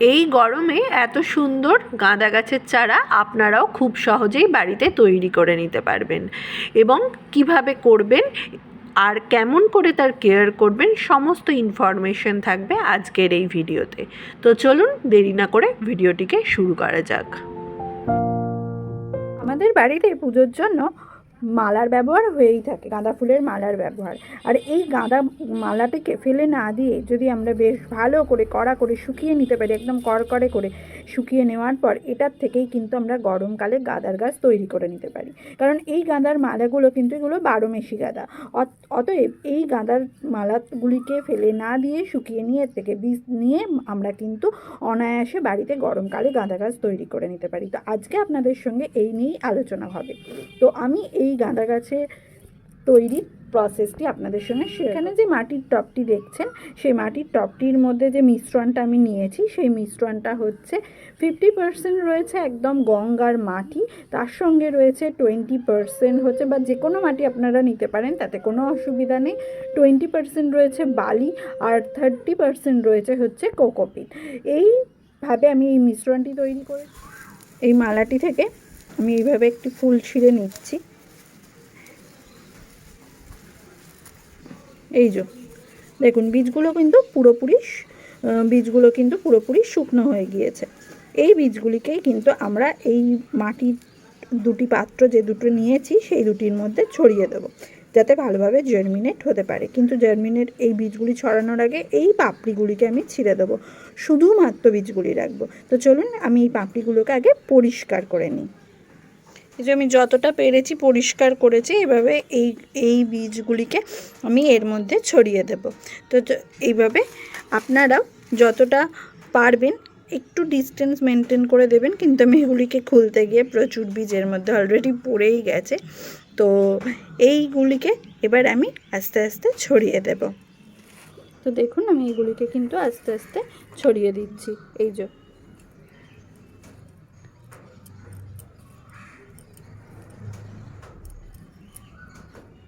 এই গরমে এত সুন্দর গাঁদা গাছের চারা আপনারাও খুব সহজেই বাড়িতে তৈরি করে নিতে পারবেন। এবং কীভাবে করবেন আর কেমন করে তার কেয়ার করবেন সমস্ত ইনফরমেশন থাকবে আজকের এই ভিডিওতে। তো চলুন দেরি না করে ভিডিওটিকে শুরু করা যাক। আমাদের বাড়িতে পুজোর জন্য মালার ব্যবহার হয়েই থাকে, গাঁদা ফুলের মালার ব্যবহার। আর এই গাঁদা মালাটিকে ফেলে না দিয়ে যদি আমরা বেশ ভালো করে কড়া করে শুকিয়ে নিতে পারি, একদম কড়কড়ে করে শুকিয়ে নেওয়ার পর এটার থেকেই কিন্তু আমরা গরমকালে গাঁদার গাছ তৈরি করে নিতে পারি। কারণ এই গাঁদার মালাগুলো কিন্তু এগুলো বারো মেশি গাঁদা। অত- অতএব এই গাঁদার মালাগুলিকে ফেলে না দিয়ে শুকিয়ে নিয়ে থেকে বীজ নিয়ে আমরা কিন্তু অনায়াসে বাড়িতে গরমকালে গাঁদা গাছ তৈরি করে নিতে পারি। তো আজকে আপনাদের সঙ্গে এই নিয়েই আলোচনা হবে। তো আমি এই গাঁদা গাছের তৈরি প্রসেসটি আপনাদের সঙ্গে সেখানে যে মাটির টপটি দেখছেন সেই মাটির টপটির মধ্যে যে মিশ্রণটা আমি নিয়েছি সেই মিশ্রণটা হচ্ছে ফিফটি পার্সেন্ট রয়েছে একদম গঙ্গার মাটি তার সঙ্গে রয়েছে টোয়েন্টি পার্সেন্ট হচ্ছে বা যে কোনো মাটি আপনারা নিতে পারেন তাতে কোনো অসুবিধা নেই। টোয়েন্টি পার্সেন্ট রয়েছে বালি আর থার্টি পার্সেন্ট রয়েছে হচ্ছে কোকোপিট এইভাবে আমি এই মিশ্রণটি তৈরি করে এই মালাটি থেকে আমি এইভাবে একটি ফুল ছিঁড়ে নিচ্ছি। এই যে, দেখুন, বীজগুলো কিন্তু পুরোপুরি বীজগুলো কিন্তু পুরোপুরি শুকনো হয়ে গিয়েছে। এই বীজগুলিকেই কিন্তু আমরা এই মাটির দুটি পাত্র যে দুটো নিয়েছি, সেই দুটির মধ্যে ছড়িয়ে দেবো, যাতে ভালোভাবে জার্মিনেট হতে পারে। কিন্তু জার্মিনেট এই বীজগুলি ছড়ানোর আগে এই পাপড়িগুলিকে আমি ছিঁড়ে দেবো, শুধুমাত্র বীজগুলি রাখব। তো চলুন, আমি এই পাপড়িগুলোকে আগে পরিষ্কার করে নিই। এই যে আমি যতটা পেরেছি পরিষ্কার করেছি, এভাবে এই এই বীজগুলিকে আমি এর মধ্যে ছড়িয়ে দেব। তো এইভাবে আপনারাও যতটা পারবেন একটু ডিস্টেন্স মেনটেন করে দেবেন, কিন্তু আমি এগুলিকে খুলতে গিয়ে প্রচুর বীজের মধ্যে অলরেডি পড়েই গেছে। তো এইগুলিকে এবার আমি আস্তে আস্তে ছড়িয়ে দেব। তো দেখুন, আমি এগুলিকে কিন্তু আস্তে আস্তে ছড়িয়ে দিচ্ছি। এই যে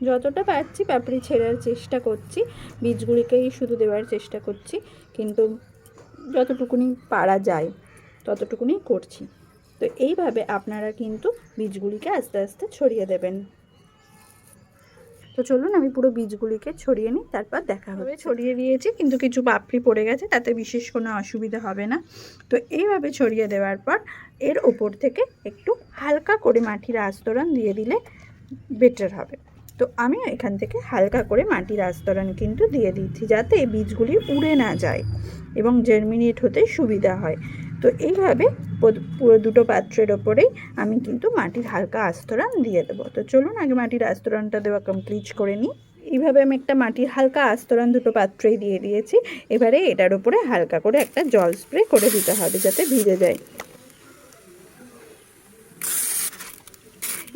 যতটা পারছি পাপড়ি ছেঁড়ার চেষ্টা করছি বীজগুলিকেই শুধু দেওয়ার চেষ্টা করছি কিন্তু যতটুকুনি পারা যায় ততটুকুনি করছি। তো এইভাবে আপনারা কিন্তু বীজগুলিকে আস্তে আস্তে ছড়িয়ে দেবেন। তো চলুন আমি পুরো বীজগুলিকে ছড়িয়ে নিই তারপর দেখা হবে ছড়িয়ে দিয়েছি কিন্তু কিছু পাপড়ি পড়ে গেছে তাতে বিশেষ কোনো অসুবিধা হবে না। তো এইভাবে ছড়িয়ে দেওয়ার পর এর ওপর থেকে একটু হালকা করে মাটির আস্তরণ দিয়ে দিলে বেটার হবে। তো আমি এখান থেকে হালকা করে মাটির আস্তরণ কিন্তু দিয়ে দিচ্ছি যাতে বীজগুলি উড়ে না যায় এবং জার্মিনেট হতে সুবিধা হয়। তো এইভাবে পুরো দুটো পাত্রের ওপরেই আমি কিন্তু মাটির হালকা আস্তরণ দিয়ে দেবো। তো চলুন আগে মাটির আস্তরণটা দেওয়া কমপ্লিট করে নিই। এইভাবে আমি একটা মাটির হালকা আস্তরণ দুটো পাত্রেই দিয়ে দিয়েছি। এবারে এটার উপরে হালকা করে একটা জল স্প্রে করে দিতে হবে যাতে ভিজে যায়।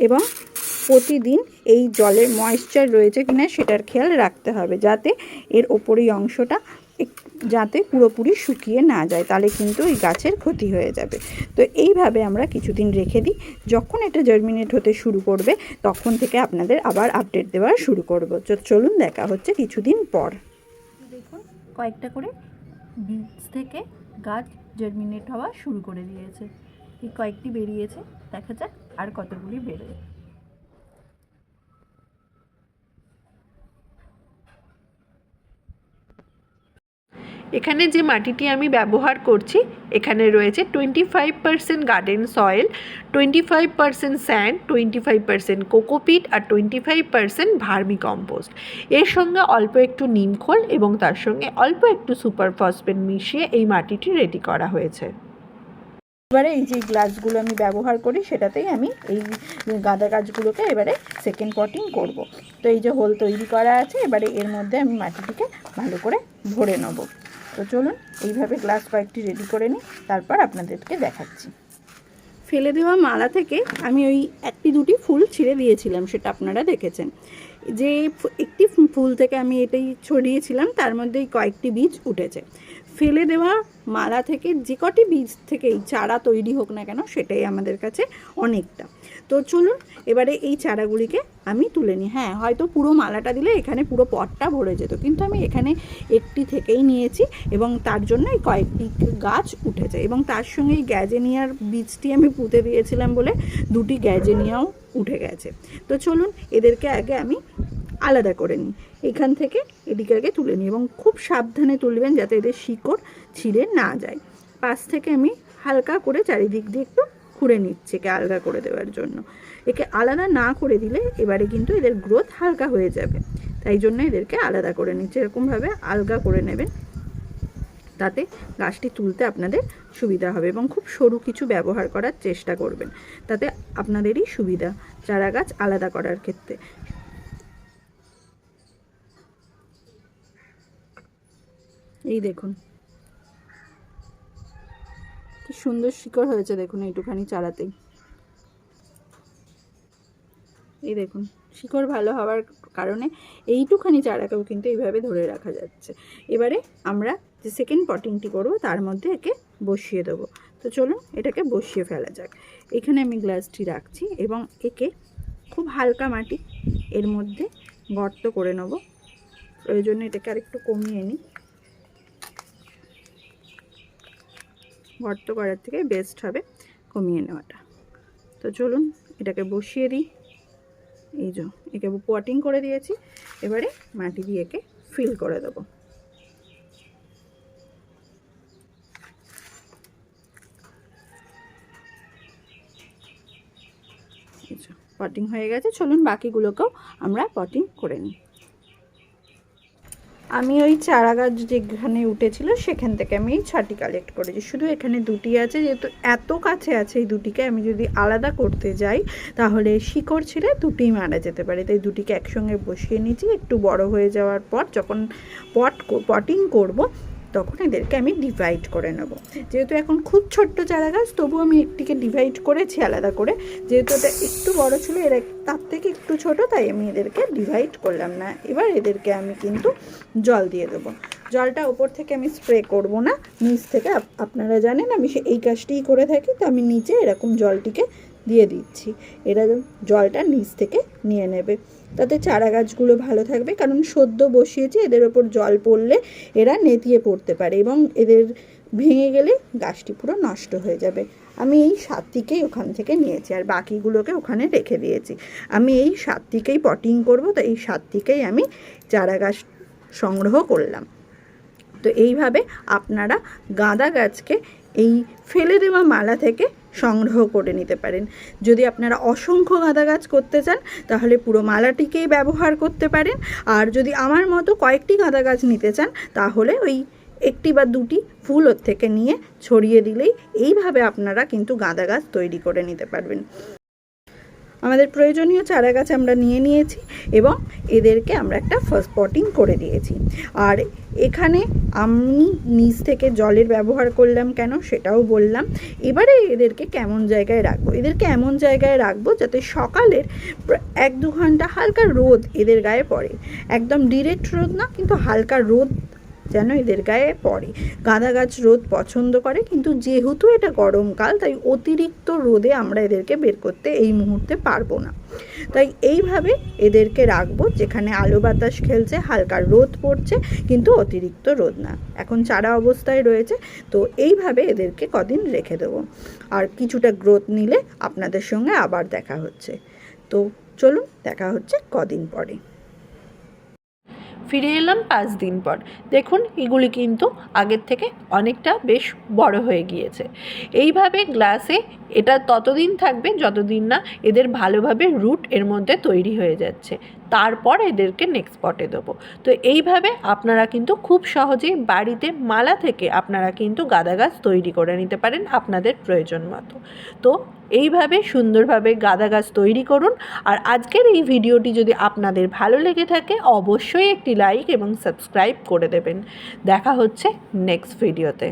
এবং প্রতিদিন এই জলের ময়েশ্চার রয়েছে কিনা সেটার খেয়াল রাখতে হবে যাতে এর ওপরের অংশটা যাতে পুরোপুরি শুকিয়ে না যায়, তাহলে কিন্তু ওই গাছের ক্ষতি হয়ে যাবে। তো এইভাবে আমরা কিছুদিন রেখে দিই। যখন এটা জার্মিনেট হতে শুরু করবে, তখন থেকে আপনাদের আবার আপডেট দেওয়া শুরু করব। তো চলুন দেখা হচ্ছে কিছুদিন পর। দেখুন, কয়েকটা করে বীজ থেকে গাছ জার্মিনেট হওয়া শুরু করে দিয়েছে। এই কয়েকটি বেরিয়েছে, দেখা যাক আর কতগুলি বেরোয়। এখানে যে মাটিটি আমি ব্যবহার করছি, এখানে রয়েছে twenty five percent garden soil twenty five percent sand twenty five percent cocopeat আর twenty five percent vermi compost এর সঙ্গে অল্প একটু নিমখোল এবং তার সঙ্গে অল্প একটু সুপার ফসফেট মিশিয়ে এই মাটিটি রেডি করা হয়েছে। এবারে এই যে গ্লাসগুলো আমি ব্যবহার করি, সেটাতেই আমি এই গাঁদা গাছগুলোকে এবারে সেকেন্ড পটিং করব। তো এই যে হোল তৈরি করা আছে, এবারে এর মধ্যে আমি মাটিটিকে ভালো করে ভরে নেব। তো চলুন, এইভাবে গ্লাস কয়েকটি রেডি করে নিই, তারপর আপনাদেরকে দেখাচ্ছি। ফেলে দেওয়া মালা থেকে আমি ওই একটি দুটি ফুল ছিঁড়ে দিয়েছিলাম, সেটা আপনারা দেখেছেন। যে একটি ফুল থেকে আমি এটাই ছড়িয়েছিলাম, তার মধ্যেই কয়েকটি বীজ উঠেছে। ফেলে দেওয়া মালা থেকে যে কটি বীজ থেকে এই চারা তৈরি হোক না কেন, সেটাই আমাদের কাছে অনেকটা। তো চলুন, এবারে এই চারাগুলিকে আমি তুলে নিই। হ্যাঁ হয়তো পুরো মালাটা দিলে এখানে পুরো পটটা ভরে যেত, কিন্তু আমি এখানে একটি থেকেই নিয়েছি এবং তার জন্য এই কয়েকটি গাছ উঠেছে এবং তার সঙ্গে এই গ্যাজেনিয়ার বীজটি আমি পুঁতে দিয়েছিলাম বলে দুটি গ্যাজেনিয়াও উঠে গেছে। তো চলুন, এদেরকে আগে আমি আলাদা করে নিই এখান থেকে এদিকে আগে তুলে নিই এবং খুব সাবধানে তুলবেন যাতে এদের শিকড় ছিঁড়ে না যায়। পাশ থেকে আমি হালকা করে চারিদিক দিয়ে একটু খুঁড়ে নিচ্ছি একে আলগা করে দেওয়ার জন্য। একে আলাদা না করে দিলে এবারে কিন্তু এদের গ্রোথ হালকা হয়ে যাবে। তাই জন্য এদেরকে আলাদা করে নিচ্ছে। এরকমভাবে আলগা করে নেবেন। তাতে গাছটি তুলতে আপনাদের সুবিধা হবে এবং খুব সরু কিছু ব্যবহার করার চেষ্টা করবেন। তাতে আপনাদেরই সুবিধা চারা গাছ আলাদা করার ক্ষেত্রে। এই দেখুন। কি সুন্দর শিকড় হয়েছে দেখুন এইটুখানি চারাতেই এই দেখুন, শিকড় ভালো হওয়ার কারণে এইটুখানি চারাকেও কিন্তু এইভাবে ধরে রাখা যাচ্ছে। এবারে আমরা যে সেকেন্ড পটিংটি করব, তার মধ্যে একে বসিয়ে দেবো। তো চলুন এটাকে বসিয়ে ফেলা যাক। এখানে আমি গ্লাসটি রাখছি এবং একে খুব হালকা মাটি এর মধ্যে গর্ত করে নেব। প্রয়োজনে এটাকে আরেকটু কমিয়ে নিই। গর্ত করার থেকে বেস্ট হবে কমিয়ে নেওয়াটা। তো চলুন এটাকে বসিয়ে দিই। এই যে, একে পটিং করে দিয়েছি। এবারে মাটি দিয়ে একে ফিল করে দেবো। পটিং হয়ে গেছে। চলুন বাকিগুলোকেও আমরা পটিং করে নিই। আমি ওই চারা গাছ যেখানে উঠেছিল, সেখান থেকে আমি এই ছটি কালেক্ট করেছি। শুধু এখানে দুটি আছে, যেহেতু এত কাছে আছে এই দুটিকে আমি যদি আলাদা করতে যাই, তাহলে শিকড় ছিঁড়ে দুটিই মারা যেতে পারে। তাই দুটিকে একসঙ্গে বসিয়ে নিয়েছি। একটু বড় হয়ে যাওয়ার পর, যখন পট পটিং করব তখন এদেরকে আমি ডিভাইড করে নেব। যেহেতু এখন খুব ছোট্ট চারা গাছ তবু আমি একটিকে ডিভাইড করেছি আলাদা করে। যেহেতু এটা একটু বড় ছিল, এরা তার থেকে একটু ছোট, তাই আমি এদেরকে ডিভাইড করলাম না। এবার এদেরকে আমি কিন্তু জল দিয়ে দেবো। জলটা ওপর থেকে আমি স্প্রে করব না। নিচ থেকে আপনারা জানেন, আমি এই কাজটিই করে থাকি। তো আমি নিচে এরকম জলটিকে দিয়ে দিচ্ছি। এরা জলটা নিচ থেকে নিয়ে নেবে। তাতে চারা গাছগুলো ভালো থাকবে। কারণ সদ্য বসিয়েছি, এদের ওপর জল পড়লে এরা নেতিয়ে পড়তে পারে এবং এদের ভেঙে গেলে গাছটি পুরো নষ্ট হয়ে যাবে। আমি এই সাতটিকেই ওখান থেকে নিয়েছি আর বাকিগুলোকে ওখানে রেখে দিয়েছি। আমি এই সাতটিকেই পটিং করব, তো এই সাতটিকেই আমি চারা গাছ সংগ্রহ করলাম। তো এইভাবে আপনারা গাঁদা গাছকে এই ফেলে দেওয়া মালা থেকে সংগ্রহ করে নিতে পারেন। যদি আপনারা অসংখ্য গাঁদা গাছ করতে চান, তাহলে পুরো মালাটিকেই ব্যবহার করতে পারেন। আর যদি আমার মতো কয়েকটি গাঁদা গাছ নিতে চান, তাহলে ওই একটি বা দুটি ফুল ওর থেকে নিয়ে ছড়িয়ে দিলেই এইভাবে আপনারা কিন্তু গাঁদা গাছ তৈরি করে নিতে পারবেন। আমাদের প্রয়োজনীয় চারা গাছ আমরা নিয়ে নিয়েছি এবং এদেরকে আমরা একটা ফার্স্ট পটিং করে দিয়েছি। আর এখানে আমি নিচ থেকে জলের ব্যবহার করলাম কেন সেটাও বললাম। এবারে এদেরকে কেমন জায়গায় রাখব? এদেরকে এমন জায়গায় রাখব যাতে সকালের এক দু ঘণ্টা হালকা রোদ এদের গায়ে পড়ে। একদম ডিরেক্ট রোদ না, কিন্তু হালকা রোদ যেন এদের গায়ে পড়ে। গাঁদা গাছ রোদ পছন্দ করে, কিন্তু যেহেতু এটা গরমকাল, তাই অতিরিক্ত রোদে আমরা এদেরকে বের করতে এই মুহূর্তে পারব না। তাই এইভাবে এদেরকে রাখব, যেখানে আলো বাতাস খেলছে, হালকা রোদ পড়ছে, কিন্তু অতিরিক্ত রোদ না। এখন চারা অবস্থায় রয়েছে, তো এইভাবে এদেরকে কদিন রেখে দেবো। আর কিছুটা গ্রোথ নিলে আপনাদের সঙ্গে আবার দেখা হচ্ছে। তো চলুন, দেখা হচ্ছে কদিন পরে। ফিরে এলাম পাঁচ দিন পর। দেখুন, এগুলি কিন্তু আগের থেকে অনেকটা বেশ বড় হয়ে গিয়েছে। এইভাবে গ্লাসে এটা ততদিন থাকবে যতদিন না এদের ভালোভাবে রুট এর মধ্যে তৈরি হয়ে যাচ্ছে। তারপর এদেরকে নেক্সট পটে দেবো। তো এইভাবে আপনারা কিন্তু খুব সহজেই বাড়িতে মালা থেকে আপনারা কিন্তু গাঁদা গাছ তৈরি করে নিতে পারেন আপনাদের প্রয়োজন মতো। তো এইভাবে সুন্দরভাবে গাঁদা গাছ তৈরি করুন। আর আজকের এই ভিডিওটি যদি আপনাদের ভালো লেগে থাকে, অবশ্যই একটি লাইক এবং সাবস্ক্রাইব করে দেবেন। দেখা হচ্ছে নেক্সট ভিডিওতে